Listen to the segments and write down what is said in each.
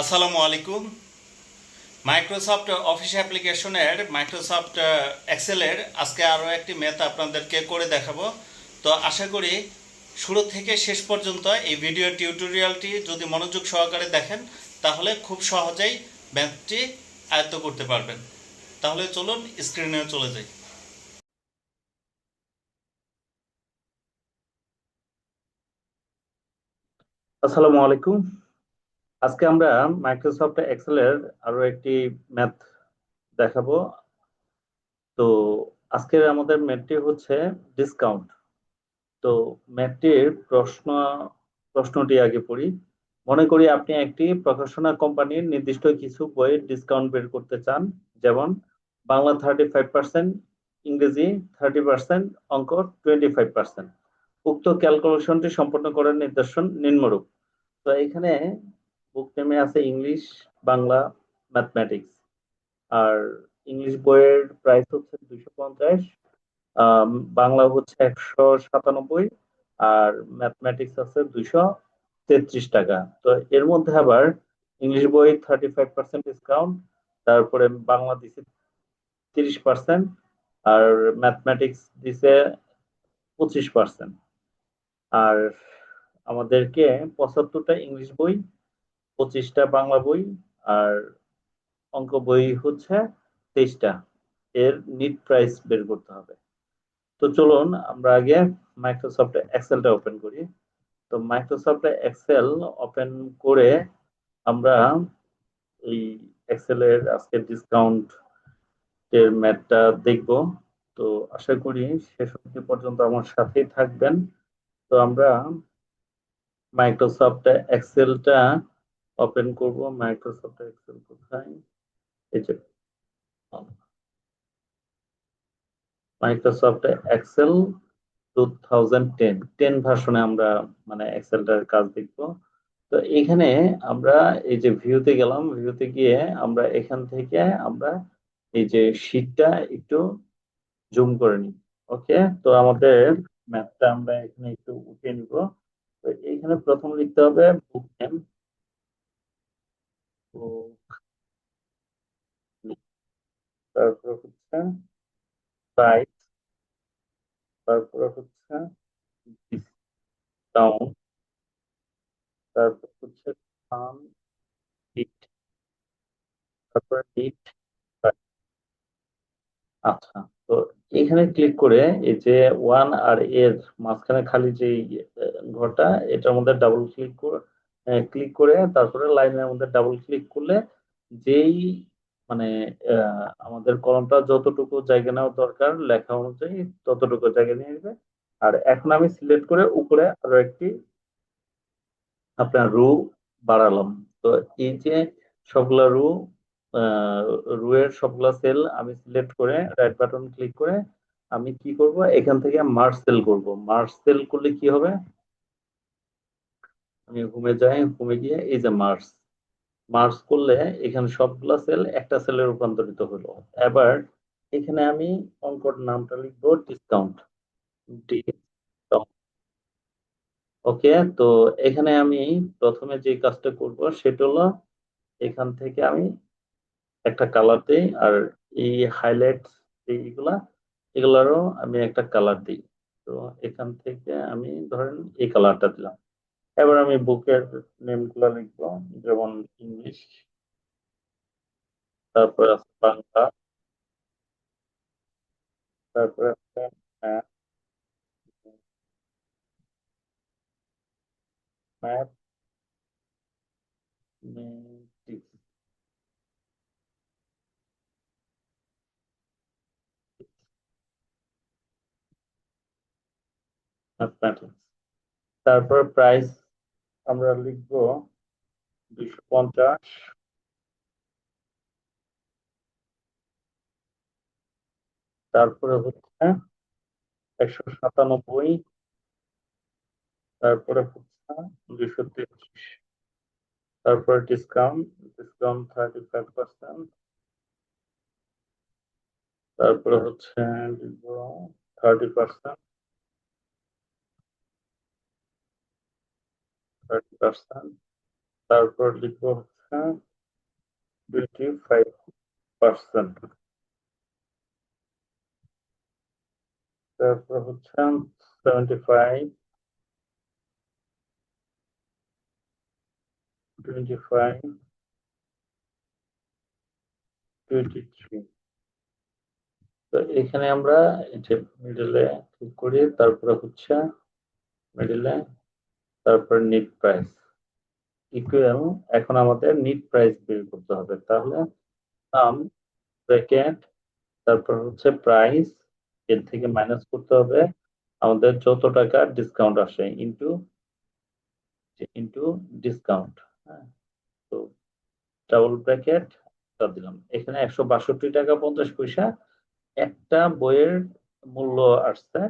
আসসালামু আলাইকুম। Microsoft office অ্যাপ্লিকেশনের মাইক্রোসফট এক্সেলের আজকে আরও একটি ম্যাথ আপনাদেরকে করে দেখাবো। তো আশা করি শুরু থেকে শেষ পর্যন্ত এই ভিডিও টিউটোরিয়ালটি যদি মনোযোগ সহকারে দেখেন, তাহলে খুব সহজেই ম্যাথটি আয়ত্ত করতে পারবেন। তাহলে চলুন স্ক্রিনে চলে যাই। আসসালামু আলাইকুম। আজকে আমরা মাইক্রোসফট এক্সেলের আরও একটি ম্যাথ দেখাবো। তো আজকের আমাদের ম্যাথটি হচ্ছে ডিসকাউন্ট তো ম্যাথটির প্রশ্ন, প্রশ্নটি আগে পড়ি। মনে করি আপনি একটি প্রকাশনা কোম্পানির নির্দিষ্ট কিছু বইয়ের ডিসকাউন্ট বের করতে চান। যেমন বাংলা থার্টি ফাইভ পার্সেন্ট ইংরেজি থার্টি পার্সেন্ট অঙ্ক টোয়েন্টি ফাইভ পার্সেন্ট উক্ত ক্যালকুলেশনটি সম্পন্ন করার নির্দেশন নিম্নরূপ। তো এখানে বুক নেমে আছে ইংলিশ বাংলা ম্যাথমেটিক্স আর ইংলিশ বইয়ের প্রাইস হচ্ছে দুইশো পঞ্চাশ বাংলা হচ্ছে একশো সাতানব্বই, আর ম্যাথমেটিক্স আছে দুইশো তেত্রিশ টাকা। তো এর মধ্যে আবার ইংলিশ বই থার্টি ফাইভ পার্সেন্ট ডিসকাউন্ট তারপরে বাংলা দিছে তিরিশ পার্সেন্ট আর ম্যাথমেটিক্স দিছে পঁচিশ পার্সেন্ট আর আমাদেরকে পঁচাত্তরটা ইংলিশ বই পঁচিশটা বাংলা বই আর অঙ্ক বই হচ্ছে তেইশটা। এর নিট প্রাইস বের করতে হবে। তো চলুন আমরা আগে মাইক্রোসফট এক্সেলটা ওপেন করি। তো মাইক্রোসফট এক্সেল ওপেন করে আমরা এই এক্সেলের আজকে ডিসকাউন্ট এর ম্যাথটা দেখব। তো আশা করি শেষ অবধি পর্যন্ত আমার সাথেই থাকবেন। তো আমরা মাইক্রোসফট এক্সেলটা ওপেন করব মাইক্রোসফট এক্সেল কোথায়? এই যে Microsoft Excel two thousand ten ten ভার্সনে আমরা মানে এক্সেলটার কাজ দেখব। তো এখানে আমরা এই যে ভিউতে গেলাম ভিউতে গিয়ে আমরা এখান থেকে আমরা এই যে শীটটা একটু জুম করে নিই ওকে তো আমাদের ম্যাপটা আমরা এখানে একটু উঠিয়ে নিব। তো এইখানে প্রথম লিখতে হবে বুক নেম তারপর হচ্ছে প্রাইস তারপর হচ্ছে ডিসকাউন্ট তারপর হচ্ছে ফার্ম হিট তারপর হিট আচ্ছা তো এখানে ক্লিক করে এই যে ওয়ান আর এর মাঝখানে খালি যে ঘরটা, এটার মধ্যে ডাবল ক্লিক করে ক্লিক করে তারপরে লাইনের মধ্যে ডাবল ক্লিক করলে যেই মানে আমাদের কলমটা যতটুকু জায়গা নেওয়া দরকার লেখা অনুযায়ী ততটুকু জায়গা নিয়ে নেবে। আর এখন আমি সিলেক্ট করে উপরে আরও একটি আপনার রু বাড়ালাম। তো এই যে সবগুলা রু রুয়ের সবগুলা সেল আমি সিলেক্ট করে রাইট বাটন ক্লিক করে আমি কি করব? এখান থেকে মার্চ সেল করব। মার্চ সেল করলে কি হবে? আমি হোমে যাই হোমে গিয়ে এই যে মার্চ মার্চ করলে এখানে সবগুলা সেল একটা সেলে রূপান্তরিত হলো। এবার এখানে আমি অঙ্কর নামটা লিখব ডিসকাউন্ট ওকে তো এখানে আমি প্রথমে যে কাজটা করব সেটা হলো এখান থেকে আমি একটা কালার দিই আর এই হাইলাইট এইগুলা, এগুলারও আমি একটা কালার দিই। তো এখান থেকে আমি ধরেন এই কালারটা দিলাম। এবার আমি বুকের নেমগুলো লিখব যেমন ইংলিশ, তারপর আছে বাংলা, তারপরে আছে ম্যাথ ম্যাথ ম্যাথমেটিক্স তারপর প্রাইস আমরা লিখব দুইশো পঞ্চাশ। তারপরে হচ্ছে একশো সাতানব্বই। তারপরে হচ্ছে দুইশো তেত্রিশ। তারপরে discount discount thirty five percent তারপরে হচ্ছে থার্টি পার্সেন্ট থার্টি পার্সেন্ট তারপর লিখব হচ্ছে টোয়েন্টি ফাইভ পার্সেন্ট তারপর হচ্ছে seventy five twenty five three তো এখানে আমরা যে মিডলে ক্লিক করি, তারপরে হচ্ছে মিডলে তারপর নিট প্রাইস ইকুয়াল এখন আমাদের নিট প্রাইস বের করতে হবে। তাহলে সাম ব্র্যাকেট তারপর হচ্ছে প্রাইস এর থেকে মাইনাস করতে হবে। আমাদের যত টাকা ডিসকাউন্ট আসে ইনটু ইনটু ডিসকাউন্ট হ্যাঁ তো ডাবল ব্র্যাকেট দিলাম। এখানে একশো বাষট্টি টাকা পঞ্চাশ পয়সা, একটা বইয়ের মূল্য আসছে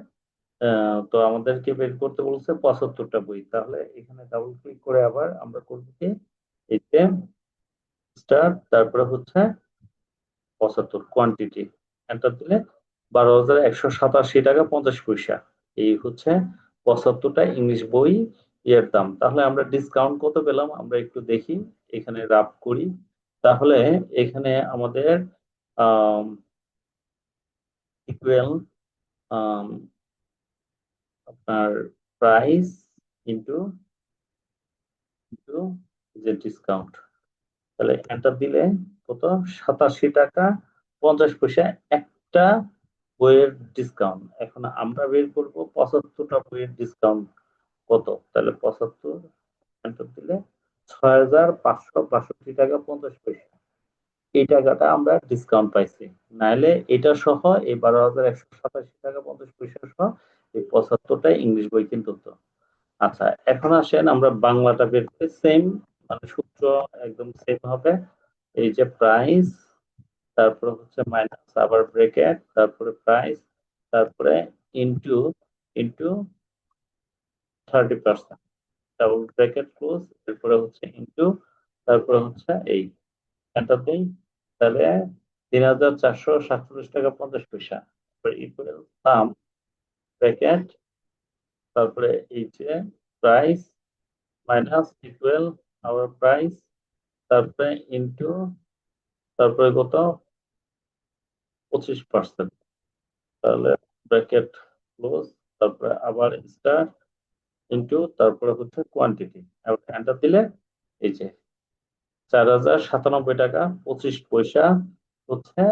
তো আমাদেরকে বের করতে বলছে পঁচাত্তরটা বই। তাহলে এখানে ডাবল ক্লিক করে আবার আমরা করব কি? স্টার তারপরে হচ্ছে পঁচাত্তর কোয়ান্টিটি এন্টার দিলে বারো হাজার একশো সাতাশি টাকা পঞ্চাশ পয়সা। এই হচ্ছে পঁচাত্তরটা ইংলিশ বই এর দাম। তাহলে আমরা ডিসকাউন্ট কত পেলাম? আমরা একটু দেখি, এখানে রাফ করি। তাহলে এখানে আমাদের ইকুয়াল আপনার প্রাইস ইন্টু ইন্টু যে ডিসকাউন্ট তাহলে এন্টার দিলে কত? সাতাশি টাকা পঞ্চাশ পয়সা একটা বইয়ের ডিসকাউন্ট এখন আমরা বের করব পঁচাত্তরটা বইয়ের ডিসকাউন্ট কত? তাহলে পঁচাত্তর এন্টার দিলে ছয় হাজার পাঁচশো বাষট্টি টাকা পঞ্চাশ পয়সা। এই টাকাটা আমরা ডিসকাউন্ট পাইছি। নাহলে এটা সহ এই বারো হাজার একশো সাতাশি টাকা পঞ্চাশ পয়সা সহ এই পঁচাত্তরটা ইংলিশ বই কিন্তু আচ্ছা এখন আসেন আমরা বাংলাটা বের করি সেম মানে সূত্র একদম সেম হবে। এই যে প্রাইস তারপরে হচ্ছে মাইনাস আবার ব্রেকেট তারপরে প্রাইস তারপরে into into thirty percent double bracket close এরপরে হচ্ছে ইনটু তারপরে হচ্ছে এই। এন্টার দিই তাহলে তিন হাজার চারশো সাতচল্লিশ টাকা পঞ্চাশ পয়সা। ইকুয়াল সাম ব্র্যাকেট তারপরে এই যে price minus equal our price তারপরে ইনটু তারপরে কত? পঁচিশ পার্সেন্ট তাহলে ব্র্যাকেট ক্লোজ তারপরে আবার স্টার ইনটু তারপরে হচ্ছে কোয়ান্টিটি এন্টার দিলে এই যে চার হাজার সাতানব্বই টাকা, পঁচিশ পয়সা হচ্ছে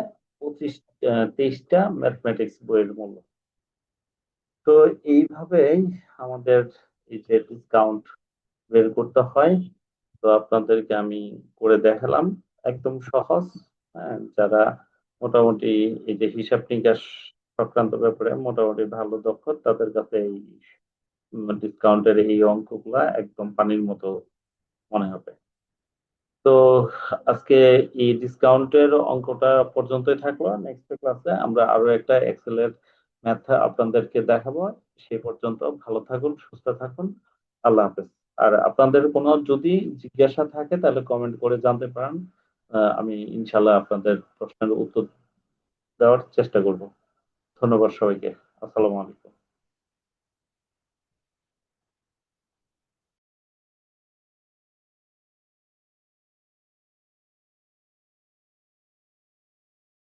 পঁচিশ তেইশটা ম্যাথমেটিক্স বইয়ের মূল্য। তো এইভাবেই আমাদের এই যে ডিসকাউন্ট বের করতে হয়, তো আপনাদেরকে আমি করে দেখালাম। একদম সহজ হ্যাঁ যারা মোটামুটি এই যে হিসাব নিকাশ সংক্রান্ত ব্যাপারে মোটামুটি ভালো দক্ষ, তাদের কাছে এই ডিসকাউন্টের এই অঙ্কগুলা একদম পানির মতো মনে হবে। তো আজকে এই ডিসকাউন্টের অঙ্কটা পর্যন্তই থাকল। নেক্সট ক্লাসে আমরা আরও একটা এক্সেলের ম্যাথ আপনাদেরকে দেখাবো। সে পর্যন্ত ভালো থাকুন, সুস্থ থাকুন। আল্লাহ হাফেজ। আর আপনাদের কোনো যদি জিজ্ঞাসা থাকে, তাহলে কমেন্ট করে জানতে পারেন। আমি ইনশাল্লাহ আপনাদের প্রশ্নের উত্তর দেওয়ার চেষ্টা করব। ধন্যবাদ সবাইকে। আসসালামু আলাইকুম।